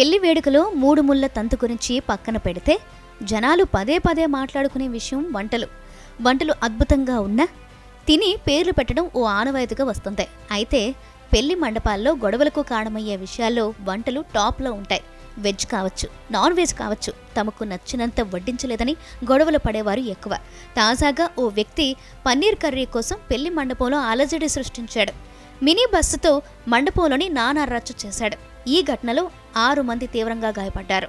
పెళ్ళి వేడుకలో మూడు ముళ్ళ తంతు గురించి పక్కన పెడితే జనాలు పదే పదే మాట్లాడుకునే విషయం వంటలు. వంటలు అద్భుతంగా ఉన్నా తిని పేర్లు పెట్టడం ఓ ఆనవాయితీగా వస్తుంది. అయితే పెళ్ళి మండపాల్లో గొడవలకు కారణమయ్యే విషయాల్లో వంటలు టాప్లో ఉంటాయి. వెజ్ కావచ్చు నాన్ వెజ్ కావచ్చు తమకు నచ్చినంత వడ్డించలేదని గొడవలు పడేవారు ఎక్కువ. తాజాగా ఓ వ్యక్తి పన్నీర్ కర్రీ కోసం పెళ్ళి మండపంలో అలజడి సృష్టించాడు. మినీ బస్సుతో మండపంలోని నానా రచ్చ చేశాడు. ఈ ఘటనలో ఆరు మంది తీవ్రంగా గాయపడ్డారు.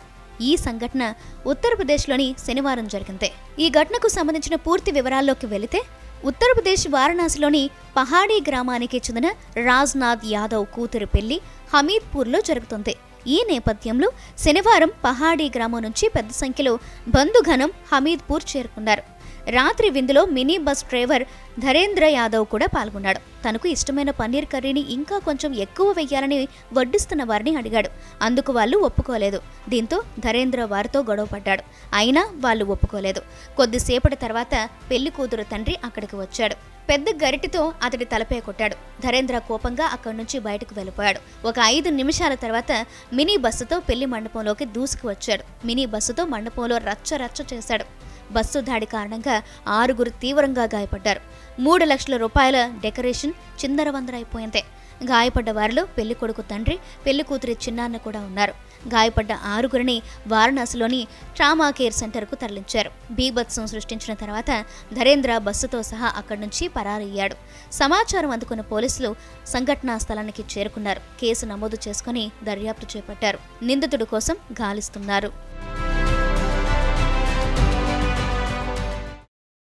ఈ సంఘటన ఉత్తరప్రదేశ్లోని శనివారం జరిగింది. ఈ ఘటనకు సంబంధించిన పూర్తి వివరాల్లోకి వెళితే ఉత్తరప్రదేశ్ వారణాసిలోని పహాడీ గ్రామానికి చెందిన రాజ్నాథ్ యాదవ్ కూతురు పెళ్ళి హమీద్పూర్లో జరుగుతుంది. ఈ నేపథ్యంలో శనివారం పహాడీ గ్రామం నుంచి పెద్ద సంఖ్యలో బంధుఘనం హమీద్పూర్ చేరుకున్నారు. రాత్రి విందులో mini bus driver Dharendra Yadav కూడా పాల్గొన్నాడు. తనకు ఇష్టమైన పన్నీర్ కర్రీని ఇంకా కొంచెం ఎక్కువ వెయ్యాలని వడ్డిస్తున్న వారిని అడిగాడు. అందుకు వాళ్ళు ఒప్పుకోలేదు. దీంతో ధరేంద్ర వారితో గొడవ పడ్డాడు. అయినా వాళ్ళు ఒప్పుకోలేదు. కొద్దిసేపటి తర్వాత పెళ్ళి కూతురు తండ్రి అక్కడికి వచ్చాడు. పెద్ద గరిటితో అతడి తలపై కొట్టాడు. ధరేంద్ర కోపంగా అక్కడి నుంచి బయటకు వెళ్ళిపోయాడు. ఒక ఐదు నిమిషాల తర్వాత మినీ బస్సుతో పెళ్ళి మండపంలోకి దూసుకు వచ్చాడు మినీ బస్సుతో మండపంలో రచ్చ రచ్చ చేశాడు. బస్సు దాడి కారణంగా ఆరుగురు తీవ్రంగా గాయపడ్డారు. మూడు లక్షల రూపాయల డెకరేషన్ చిందరవందరైపోయింది. గాయపడ్డ వారిలో పెళ్ళి కొడుకు తండ్రి పెళ్ళి కూతురి చిన్నాన్న కూడా ఉన్నారు. గాయపడ్డ ఆరుగురిని వారణాసిలోని ట్రామా కేర్ సెంటర్కు తరలించారు. బీభత్సం సృష్టించిన తర్వాత ధరేంద్ర బస్సుతో సహా అక్కడి నుంచి పరారయ్యాడు. సమాచారం అందుకున్న పోలీసులు సంఘటనా స్థలానికి చేరుకున్నారు. కేసు నమోదు చేసుకుని దర్యాప్తు చేపట్టారు. నిందితుడు కోసం గాలిస్తున్నారు.